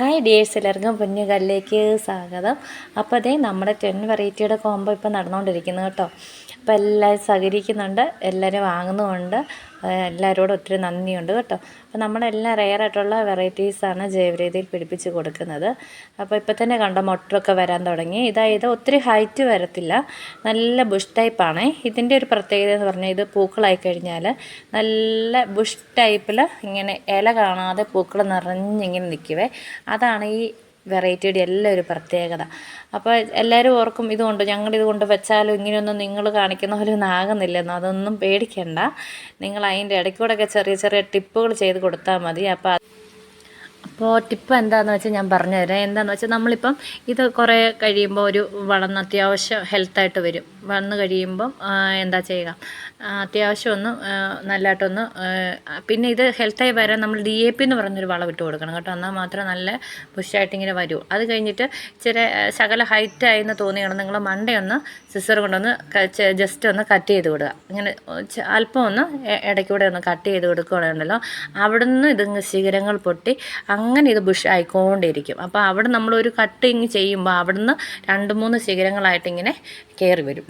Hi dears എല്ലാവർക്കും പൊന്നുകല്ലേക്ക് സ്വാഗതം. അപ്പോൾ അതേ നമ്മുടെ ടെൻ വെറൈറ്റിയുടെ കോംബോ ഇപ്പോൾ നടന്നുകൊണ്ടിരിക്കുന്നു കേട്ടോ. അപ്പോൾ എല്ലാവരും സഹകരിക്കുന്നുണ്ട് എല്ലാവരും വാങ്ങുന്നുമുണ്ട് എല്ലാവരോടും ഒത്തിരി നന്ദിയുണ്ട് കേട്ടോ. അപ്പോൾ നമ്മളെല്ലാം റെയർ ആയിട്ടുള്ള വെറൈറ്റീസാണ് ജൈവരീതിയിൽ പിടിപ്പിച്ച് കൊടുക്കുന്നത്. അപ്പോൾ ഇപ്പോൾ തന്നെ കണ്ട മൊട്ടറൊക്കെ വരാൻ തുടങ്ങി. ഇതായത് ഒത്തിരി ഹൈറ്റ് വരത്തില്ല നല്ല ബുഷ് ടൈപ്പാണ് ഇതിന്റെ ഒരു പ്രത്യേകത എന്ന് പറഞ്ഞാൽ ഇത് പൂക്കളായി കഴിഞ്ഞാൽ നല്ല ബുഷ് ടൈപ്പിൽ ഇങ്ങനെ ഇല കാണാതെ പൂക്കൾ നിറഞ്ഞിങ്ങനെ നിൽക്കുവേ അതാണ് ഈ വെറൈറ്റിയുടെ എല്ലാം ഒരു പ്രത്യേകത. അപ്പോൾ എല്ലാവരും ഓർക്കും ഇതുകൊണ്ട് ഞങ്ങൾ ഇത് കൊണ്ട് വെച്ചാലും ഇങ്ങനെയൊന്നും നിങ്ങൾ കാണിക്കുന്ന പോലെ ഒന്നും ആകുന്നില്ലെന്നോ? അതൊന്നും പേടിക്കണ്ട. നിങ്ങൾ അതിന്റെ ഇടയ്ക്കൂടെയൊക്കെ ചെറിയ ചെറിയ ടിപ്പുകൾ ചെയ്ത് കൊടുത്താൽ മതി. അപ്പോൾ അപ്പോൾ ടിപ്പ് എന്താണെന്ന് വെച്ചാൽ ഞാൻ പറഞ്ഞുതരാം. എന്താണെന്ന് വെച്ചാൽ നമ്മളിപ്പം ഇത് കുറേ കഴിയുമ്പോൾ ഒരു വളർന്ന് അത്യാവശ്യം ഹെൽത്തായിട്ട് വരും. വന്ന് കഴിയുമ്പം എന്താ ചെയ്യുക? അത്യാവശ്യം ഒന്ന് നല്ലതായിട്ടൊന്ന് പിന്നെ ഇത് ഹെൽത്തായി വരാൻ നമ്മൾ ഡി എ പി എന്ന് പറഞ്ഞൊരു വളം ഇട്ട് കൊടുക്കണം കേട്ടോ. എന്നാൽ മാത്രമേ നല്ല പുഷായിട്ട് വരൂ. അത് കഴിഞ്ഞിട്ട് ഇച്ചിരി ശകല ഹൈറ്റ് എന്ന് തോന്നിയാണ് നിങ്ങൾ മണ്ടയൊന്ന് സിസർ കൊണ്ടൊന്ന് ജസ്റ്റ് ഒന്ന് കട്ട് ചെയ്ത് കൊടുക്കുക. ഇങ്ങനെ അല്പം ഒന്ന് ഇടയ്ക്കൂടെ ഒന്ന് കട്ട് ചെയ്ത് കൊടുക്കുകയാണല്ലോ. അവിടുന്ന് ഇത് ശിഖരങ്ങൾ പൊട്ടി അങ്ങനെ ഇത് ബുഷ് ആയിക്കൊണ്ടിരിക്കും. അപ്പോൾ അവിടെ നമ്മളൊരു കട്ടിങ് ചെയ്യുമ്പോൾ അവിടുന്ന് രണ്ട് മൂന്ന് ശിഖരങ്ങളായിട്ടിങ്ങനെ കയറി വരും.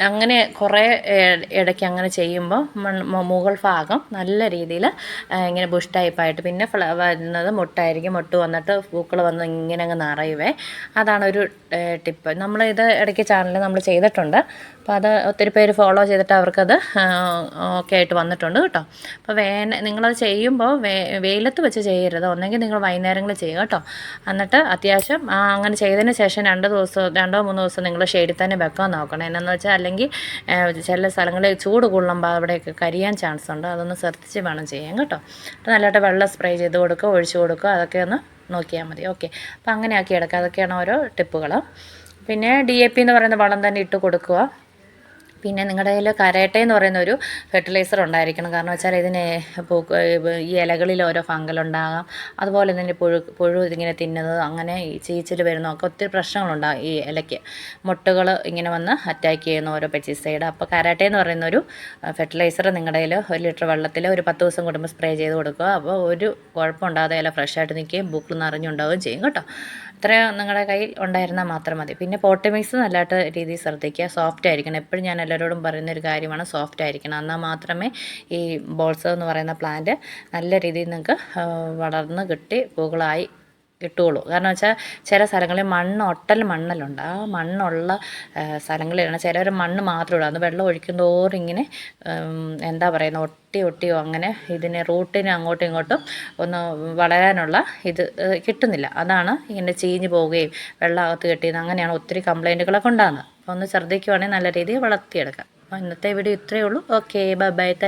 അങ്ങനെ കുറേ ഇടയ്ക്ക് അങ്ങനെ ചെയ്യുമ്പോൾ മുകൾ ഭാഗം നല്ല രീതിയിൽ ഇങ്ങനെ ബുഷ് ടൈപ്പായിട്ട് പിന്നെ ഫ്ല വരുന്നത് മുട്ടായിരിക്കും മുട്ട് വന്നിട്ട് പൂക്കൾ വന്ന് ഇങ്ങനെ അങ്ങ് നിറയുവേ. അതാണ് ഒരു ടിപ്പ്. നമ്മളിത് ഇടയ്ക്ക് ചാനലിൽ നമ്മൾ ചെയ്തിട്ടുണ്ട്. അപ്പോൾ അത് ഒത്തിരി പേര് ഫോളോ ചെയ്തിട്ട് അവർക്കത് ഓക്കെ ആയിട്ട് വന്നിട്ടുണ്ട് കേട്ടോ. അപ്പോൾ വേന നിങ്ങളത് ചെയ്യുമ്പോൾ വേ വെയിലത്ത് വെച്ച് ചെയ്യരുത്. ഒന്നെങ്കിൽ നിങ്ങൾ വൈകുന്നേരങ്ങളിൽ ചെയ്യുക കേട്ടോ. എന്നിട്ട് അത്യാവശ്യം അങ്ങനെ ചെയ്തതിന് ശേഷം രണ്ട് ദിവസം രണ്ടോ മൂന്നോ ദിവസം നിങ്ങൾ ഷെയ്ഡിൽ തന്നെ വെക്കാൻ നോക്കണം. എന്നാന്ന് വെച്ചാൽ അല്ലെങ്കിൽ ഏ, ചില സ്ഥലങ്ങളിൽ ചൂട് കൊള്ളുമ്പോൾ അവിടെയൊക്കെ കരിയാൻ ചാൻസ് ഉണ്ട്. അതൊന്ന് ശ്രദ്ധിച്ച് വേണം ചെയ്യാൻ കേട്ടോ. നല്ലതായിട്ട് വെള്ളം സ്പ്രേ ചെയ്ത് കൊടുക്കുക ഒഴിച്ചു കൊടുക്കുക. അതൊക്കെ ഒന്ന് നോക്കിയാൽ മതി. ഓക്കെ അപ്പോൾ അങ്ങനെയാക്കി എടുക്കുക. അതൊക്കെയാണ് ഓരോ ടിപ്പുകൾ പിന്നെ ഡി എ പി എന്ന് പറയുന്ന വളം തന്നെ ഇട്ട് കൊടുക്കുക. പിന്നെ നിങ്ങളുടെ കയ്യിൽ കരേട്ട എന്ന് പറയുന്ന ഒരു ഫെർട്ടിലൈസർ ഉണ്ടായിരിക്കണം. കാരണം വെച്ചാൽ ഇതിന് പൂക്ക് ഈ ഇലകളിൽ ഓരോ ഫംഗലുണ്ടാകാം അതുപോലെ തന്നെ പുഴു പുഴു ഇതിങ്ങനെ തിന്നുന്നത് അങ്ങനെ ഈ ചീച്ചിൽ വരുന്നതൊക്കെ ഒത്തിരി പ്രശ്നങ്ങളുണ്ടാകും ഈ ഇലയ്ക്ക്. മുട്ടുകൾ ഇങ്ങനെ വന്ന് അറ്റാക്ക് ചെയ്യുന്ന ഓരോ പെറ്റിസൈഡ് അപ്പോൾ കരാട്ടെ എന്ന് പറയുന്ന ഒരു ഫെർട്ടിലൈസർ നിങ്ങളുടെ കയ്യിൽ ഒരു ലിറ്റർ വെള്ളത്തിൽ ഒരു പത്ത് ദിവസം കൂടുമ്പോൾ സ്പ്രേ ചെയ്ത് കൊടുക്കുക. അപ്പോൾ ഒരു കുഴപ്പമുണ്ടാകാതെ ഇല ഫ്രഷായിട്ട് നിൽക്കുകയും പൂക്കൾ നിറഞ്ഞുണ്ടാവുകയും ചെയ്യും കേട്ടോ. ഇത്രയും നിങ്ങളുടെ കയ്യിൽ ഉണ്ടായിരുന്നാൽ മാത്രം മതി. പിന്നെ പോട്ടമിക്സ് നല്ലതായിട്ട് രീതിയിൽ ശ്രദ്ധിക്കുക. സോഫ്റ്റ് ആയിരിക്കണം. എപ്പോഴും ഞാൻ എല്ലാവരോടും പറയുന്ന ഒരു കാര്യമാണ് സോഫ്റ്റ് ആയിരിക്കണം. എന്നാൽ മാത്രമേ ഈ ബോൾസ് എന്ന് പറയുന്ന പ്ലാന്റ് നല്ല രീതിയിൽ നിങ്ങൾക്ക് വളർന്ന് കിട്ടി പൂക്കളായി കിട്ടുകയുള്ളൂ. കാരണം വെച്ചാൽ ചില സ്ഥലങ്ങളിൽ മണ്ണ് ഒട്ടൽ മണ്ണലുണ്ട്. ആ മണ്ണുള്ള സ്ഥലങ്ങളിലാണ് ചിലർ മണ്ണ് മാത്രമേ ഉള്ളൂ. അത് വെള്ളം ഒഴിക്കും തോറും ഇങ്ങനെ എന്താ പറയുന്നത് ഒട്ടി ഒട്ടിയോ അങ്ങനെ ഇതിനെ റൂട്ടിന് അങ്ങോട്ടും ഇങ്ങോട്ടും ഒന്ന് വളരാനുള്ള ഇത് കിട്ടുന്നില്ല. അതാണ് ഇങ്ങനെ ചീഞ്ഞ് പോവുകയും വെള്ളം അകത്ത് കെട്ടിയത് അങ്ങനെയാണ് ഒത്തിരി കംപ്ലൈന്റുകളൊക്കെ ഉണ്ടാകുന്നത് അപ്പോൾ ഒന്ന് ശ്രദ്ധിക്കുവാണെങ്കിൽ നല്ല രീതിയിൽ വളർത്തിയെടുക്കാം. അപ്പോൾ ഇന്നത്തെ വീഡിയോ ഇത്രയേ ഉള്ളൂ. Okay bye bye